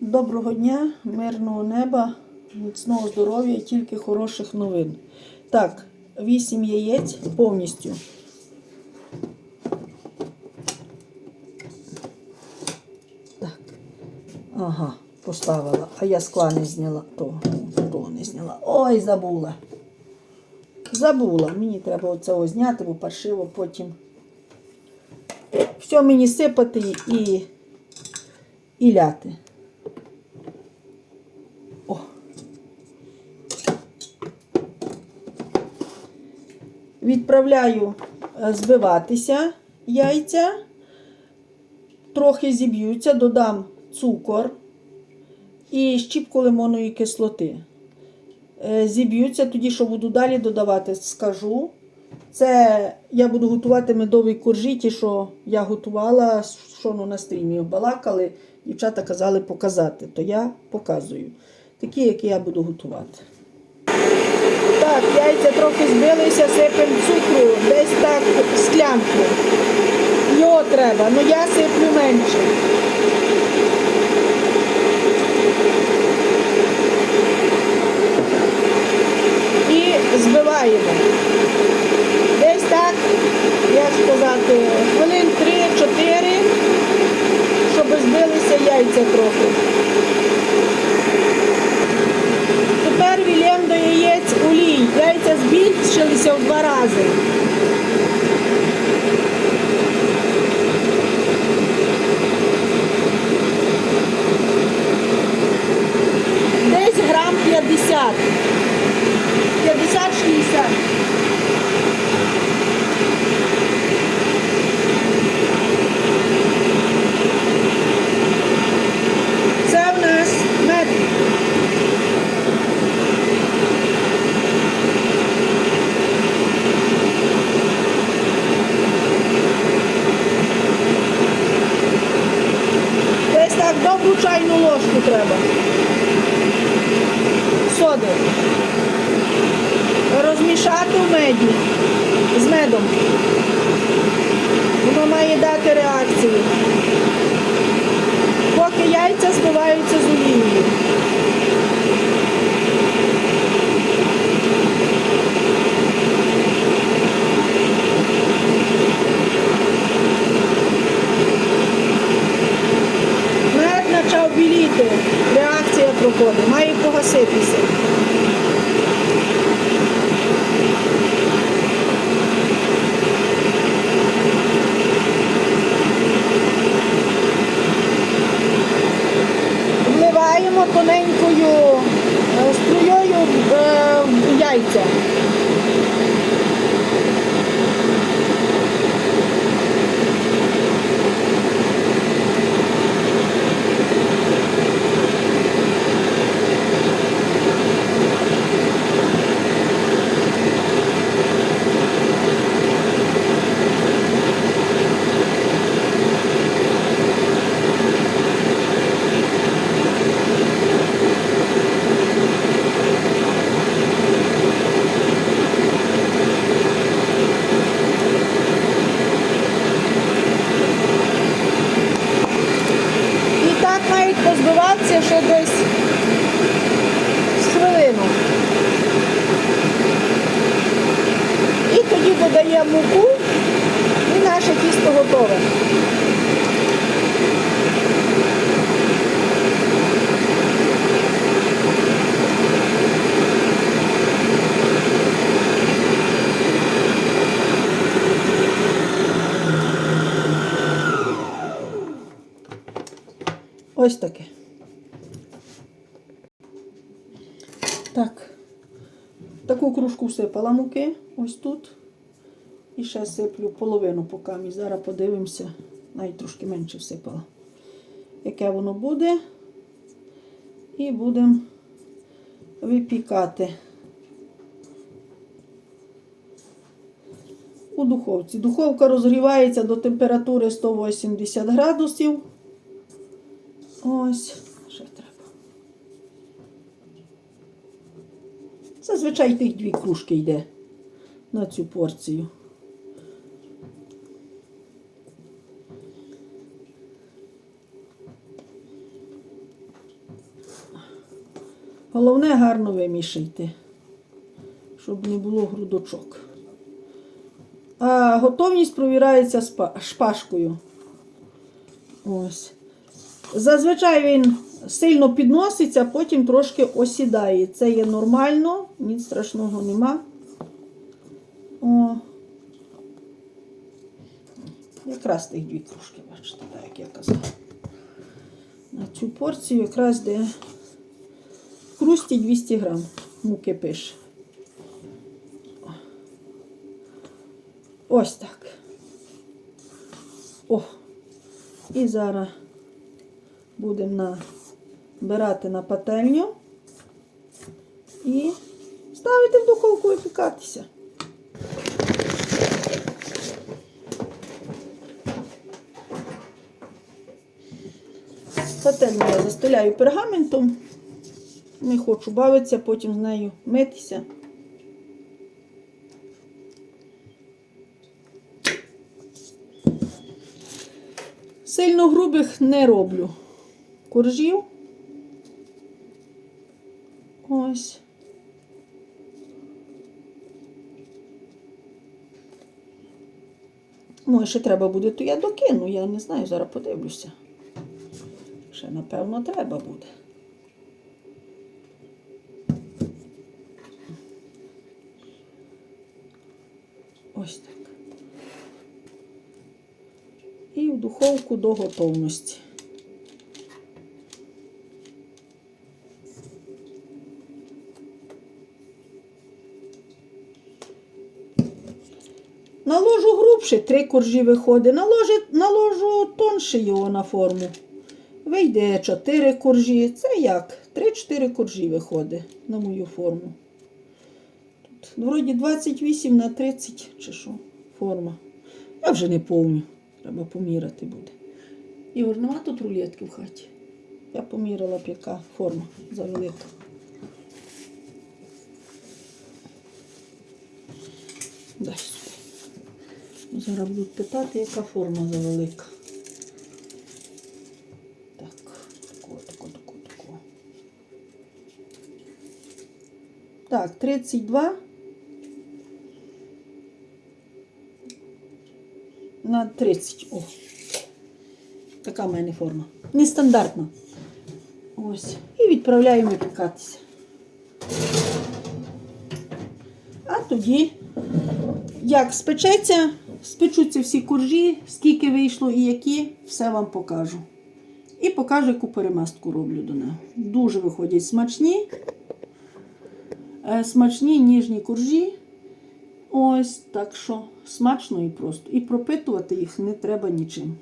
Доброго дня, мирного неба, міцного здоров'я і тільки хороших новин. Так, 8 яєць повністю. Так. Ага, поставила. А я скла не зняла. Того, того не зняла. Ой, забула. Забула. Мені треба оце зняти, бо паршиво потім. Все мені сипати і, і ляти. Відправляю е, збиватися яйця, трохи зіб'ються, додам цукор і щіпку лимонної кислоти. Е, Зіб'ються, тоді, що буду далі додавати, скажу. Це я буду готувати медовий коржі, що я готувала, що ну, на стрімі балакали, дівчата казали показати, то я показую. Такі, які я буду готувати. Так, яйця трохи збилися, сипемо цукру, десь так склянку. Його треба, ну я сиплю менше. І збиваємо. Десь так, як сказати, хвилин 3-4, щоб збилися яйця трохи. Тепер вілємо до яєць олій. Яйця збільшилися в два рази. Десь грам 50. 50-60. Це в нас мед. Десь так добру чайну ложку треба. Соди. Розмішати в меді з медом. Воно має дати реакцію. Поки яйця збиваються з олією. Мед почав біліти, реакція проходить, має погаситися. Вливаємо тоненькою е, струєю в е, в яйця. І так мають позбиватися ще десь з хвилину. І тоді додаємо муку і наше тісто готове. Ось таке. Так. Таку кружку всипала муки, ось тут. І ще сиплю половину поки. І зараз подивимося. Навіть трошки менше всипала. Яке воно буде. І будемо випікати. У духовці. Духовка розгрівається до температури 180 градусів. Ось, ще треба. Зазвичай тих дві кружки йде на цю порцію. Головне гарно вимішайте, щоб не було грудочок. А готовність провірається шпажкою. Ось. Зазвичай він сильно підноситься, потім трошки осідає. Це є нормально, ніч страшного нема. О. Якраз тих дві кружки, бачите, так як я казала. На цю порцію якраз де в крусті 200 грам муки пише. Ось так. О. І зараз будемо набирати на пательню і ставити в духовку випікатися. Пательню я застеляю пергаментом. Не хочу бавитися, потім з нею митися. Сильно грубих не роблю. Коржів. Ось. Може, ще треба буде, то я докину, я не знаю, зараз подивлюся. Ще, напевно, треба буде. Ось так. І в духовку до готовності. Наложу грубше, три коржі виходить. Наложу, наложу тонше його на форму. Вийде 4 коржі. Це як? 3-4 коржі виходить на мою форму. Тут вроді 28 на 30 чи що форма. Я вже не помню. Треба поміряти буде. Ігор, нема тут рулетки в хаті. Я поміряла б, яка форма завелика. Дай сюди. Зараз будуть питати, яка форма завелика. Так, тако, тако, тако, тако. Так, 32 на 30. О. Така в мене форма. Нестандартна. Ось. І відправляємо випікатися. А тоді, як спечеться, спечуться всі коржі, скільки вийшло і які, все вам покажу. І покажу, яку перемастку роблю до нього. Дуже виходять смачні. Е, Смачні ніжні коржі. Ось так що смачно і просто. І пропитувати їх не треба нічим.